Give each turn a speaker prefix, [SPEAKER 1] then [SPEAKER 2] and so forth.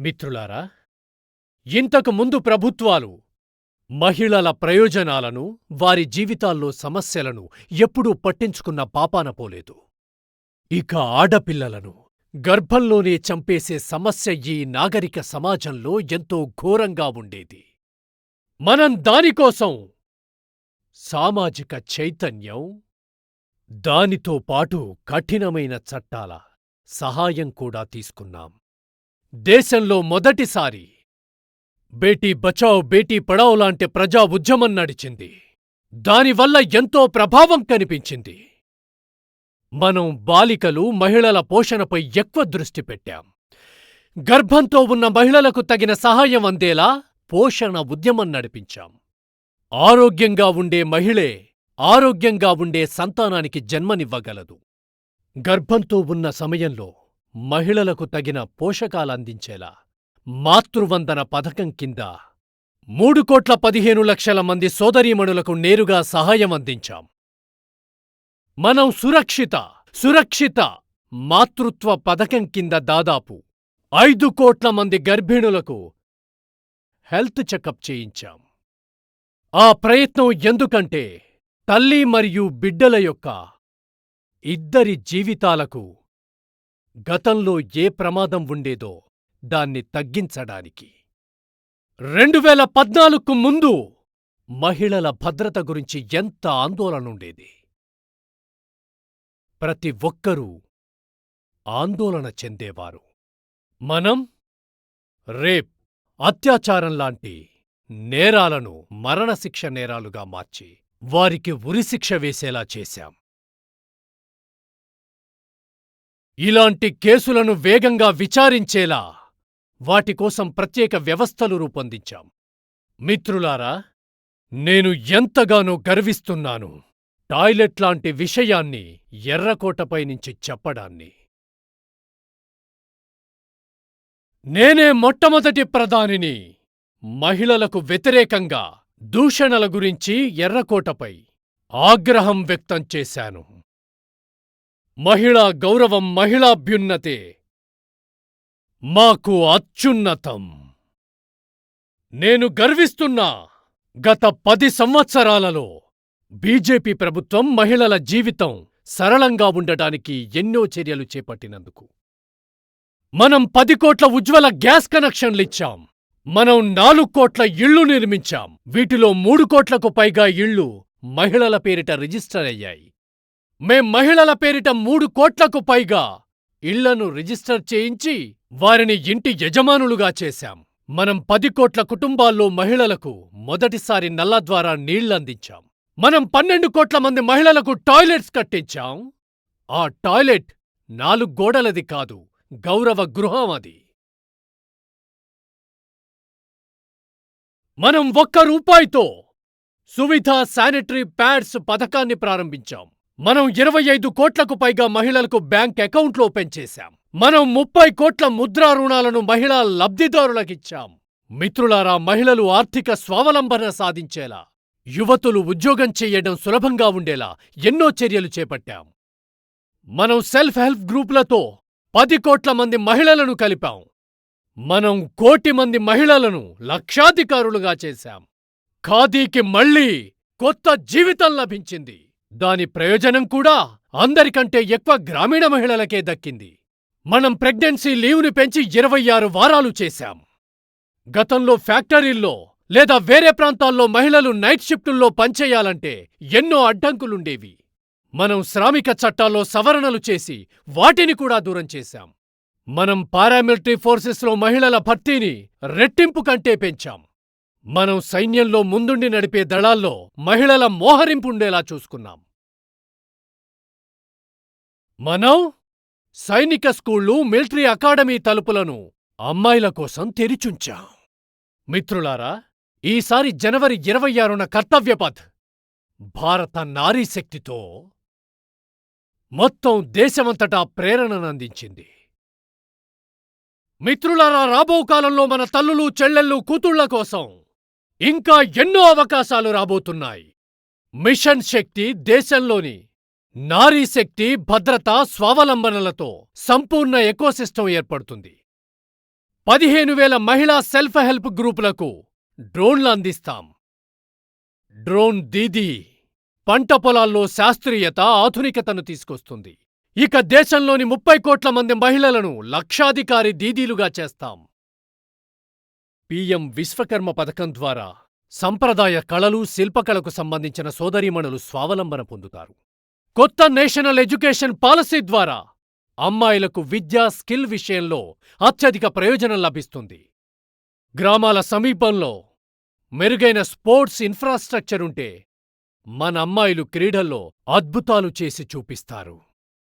[SPEAKER 1] మిత్రులారా ఇంతకు ముందు ప్రభుత్వాలు మహిళల ప్రయోజనాలను వారి జీవితాల్లో సమస్యలను ఎప్పుడూ పట్టించుకున్న పాపాన పోలేదు. ఇక ఆడపిల్లలను గర్భంలోనే చంపేసే సమస్య ఈ నాగరిక సమాజంలో ఎంతో ఘోరంగా ఉండేది. మనం దానికోసం సామాజిక చైతన్యం దానితో పాటు కఠినమైన చట్టాల సహాయం కూడా తీసుకున్నాం. దేశంలో మొదటిసారి బేటీ బచావ్ బేటీ పడావ్ లాంటి ప్రజా ఉద్యమం నడిచింది. దానివల్ల ఎంతో ప్రభావం కనిపించింది. మనం బాలికలు మహిళల పోషణపై ఎక్కువ దృష్టి పెట్టాం. గర్భంతో ఉన్న మహిళలకు తగిన సహాయం అందేలా పోషణ ఉద్యమం నడిపించాం. ఆరోగ్యంగా ఉండే మహిళే ఆరోగ్యంగా ఉండే సంతానానికి జన్మనివ్వగలదు. గర్భంతో ఉన్న సమయంలో మహిళలకు తగిన పోషకాలందించేలా మాతృవందన పథకం కింద మూడు కోట్ల పదిహేను లక్షల మంది సోదరీమణులకు నేరుగా సహాయం అందించాం. మనం సురక్షిత సురక్షిత మాతృత్వ పథకం కింద దాదాపు ఐదు కోట్ల మంది గర్భిణులకు హెల్త్ చెకప్ చేయించాం. ఆ ప్రయత్నం ఎందుకంటే తల్లి మరియు బిడ్డల యొక్క ఇద్దరి జీవితాలకు గతంలో ఏ ప్రమాదం ఉండేదో దాన్ని తగ్గించడానికి. రెండు వేల పద్నాలుగుకు ముందు మహిళల భద్రత గురించి ఎంత ఆందోళనుండేది ప్రతి ఒక్కరూ ఆందోళన చెందేవారు. మనం రేప్ అత్యాచారం లాంటి నేరాలను మరణశిక్ష నేరాలుగా మార్చి వారికి ఉరిశిక్ష వేసేలా చేశాం. ఇలాంటి కేసులను వేగంగా విచారించేలా వాటి కోసం ప్రత్యేక వ్యవస్థలు రూపొందించాం. మిత్రులారా నేను ఎంతగానో గర్విస్తున్నాను టాయిలెట్ లాంటి విషయాన్ని ఎర్రకోటపై నుంచి చెప్పడాన్ని. నేనే మొట్టమొదటి ప్రధానిని మహిళలకు వ్యతిరేకంగా దూషణల గురించి ఎర్రకోటపై ఆగ్రహం వ్యక్తం చేశాను. మహిళా గౌరవం మహిళాభ్యున్నతే. మాకు అత్యున్నతం. నేను గర్విస్తున్నా గత పది సంవత్సరాలలో బీజేపీ ప్రభుత్వం మహిళల జీవితం సరళంగా ఉండటానికి ఎన్నో చర్యలు చేపట్టినందుకు. మనం పది కోట్ల ఉజ్వల గ్యాస్ కనెక్షన్లిచ్చాం మనం నాలుగు కోట్ల ఇళ్ళు నిర్మించాం. వీటిలో మూడు కోట్లకు పైగా ఇళ్ళు మహిళల పేరిట రిజిస్టర్ అయ్యాయి. మేం మహిళల పేరిట మూడు కోట్లకు పైగా ఇళ్ళను రిజిస్టర్ చేయించి వారిని ఇంటి యజమానులుగా చేశాం. మనం పది కోట్ల కుటుంబాల్లో మహిళలకు మొదటిసారి నల్ల ద్వారా నీళ్ళందించాం మనం పన్నెండు కోట్ల మంది మహిళలకు టాయిలెట్స్ కట్టించాం. ఆ టాయిలెట్ నాలుగు గోడలది కాదు గౌరవ గృహం అది. మనం ఒక్క రూపాయితో సువిధ శానిటరీ ప్యాడ్స్ పథకాన్ని ప్రారంభించాం. మనం ఇరవై ఐదు కోట్లకు పైగా మహిళలకు బ్యాంక్ అకౌంట్లు ఓపెన్ చేశాం. మనం ముప్పై కోట్ల ముద్రా రుణాలను మహిళా లబ్ధిదారులకిచ్చాం మిత్రులారా మహిళలు ఆర్థిక స్వావలంబన సాధించేలా యువతులు ఉద్యోగం చెయ్యడం సులభంగా ఉండేలా ఎన్నో చర్యలు చేపట్టాం. మనం సెల్ఫ్ హెల్ప్ గ్రూపులతో పది కోట్ల మంది మహిళలను కలిపాం. మనం కోటి మంది మహిళలను లక్షాధికారులుగా చేశాం. ఖాదీకి మళ్ళీ కొత్త జీవితం లభించింది. దాని ప్రయోజనం కూడా అందరికంటే ఎక్కువ గ్రామీణ మహిళలకే దక్కింది. మనం ప్రెగ్నెన్సీ లీవ్ని పెంచి ఇరవై ఆరు వారాలు చేశాం. గతంలో ఫ్యాక్టరీల్లో లేదా వేరే ప్రాంతాల్లో మహిళలు నైట్ షిఫ్టుల్లో పనిచేయాలంటే ఎన్నో అడ్డంకులుండేవి. మనం శ్రామిక చట్టాల్లో సవరణలు చేసి వాటిని కూడా దూరం చేశాం. మనం పారామిలిటరీ ఫోర్సెస్లో మహిళల భర్తీని రెట్టింపు కంటే పెంచాం. మనం సైన్యంలో ముందుండి నడిపే దళాల్లో మహిళల మోహరింపుండేలా చూసుకున్నాం. మనం సైనిక స్కూళ్ళు మిలిటరీ అకాడమీ తలుపులను అమ్మాయిల కోసం తెరిచుంచాం. మిత్రులారా ఈసారి జనవరి ఇరవై ఆరున కర్తవ్యపథ్ భారత నారీ శక్తితో మొత్తం దేశమంతటా ప్రేరణనందించింది. మిత్రులారా రాబో కాలంలో మన తల్లులు చెల్లెళ్ళు కూతుళ్ళ కోసం ఇంకా ఎన్నో అవకాశాలు రాబోతున్నాయి. మిషన్ శక్తి దేశంలోని నారీ శక్తి భద్రత స్వావలంబనలతో సంపూర్ణ ఎకోసిస్టమ్ ఏర్పడుతుంది. పదిహేను వేల మహిళా సెల్ఫ్ హెల్ప్ గ్రూపులకు డ్రోన్లు అందిస్తాం. డ్రోన్ దీదీ పంట పొలాల్లో శాస్త్రీయత ఆధునికతను తీసుకొస్తుంది. ఇక దేశంలోని ముప్పై కోట్ల మంది మహిళలను లక్షాధికారి దీదీలుగా చేస్తాం. పిఎం విశ్వకర్మ పథకం ద్వారా సంప్రదాయ కళలు శిల్పకళకు సంబంధించిన సోదరీమణులు స్వావలంబన పొందుతారు. కొత్త నేషనల్ ఎడ్యుకేషన్ పాలసీ ద్వారా అమ్మాయిలకు విద్యా స్కిల్ విషయంలో అత్యధిక ప్రయోజనం లభిస్తుంది. గ్రామాల సమీపంలో మెరుగైన స్పోర్ట్స్ ఇన్ఫ్రాస్ట్రక్చర్ ఉంటే మన అమ్మాయిలు క్రీడల్లో అద్భుతాలు చేసి చూపిస్తారు.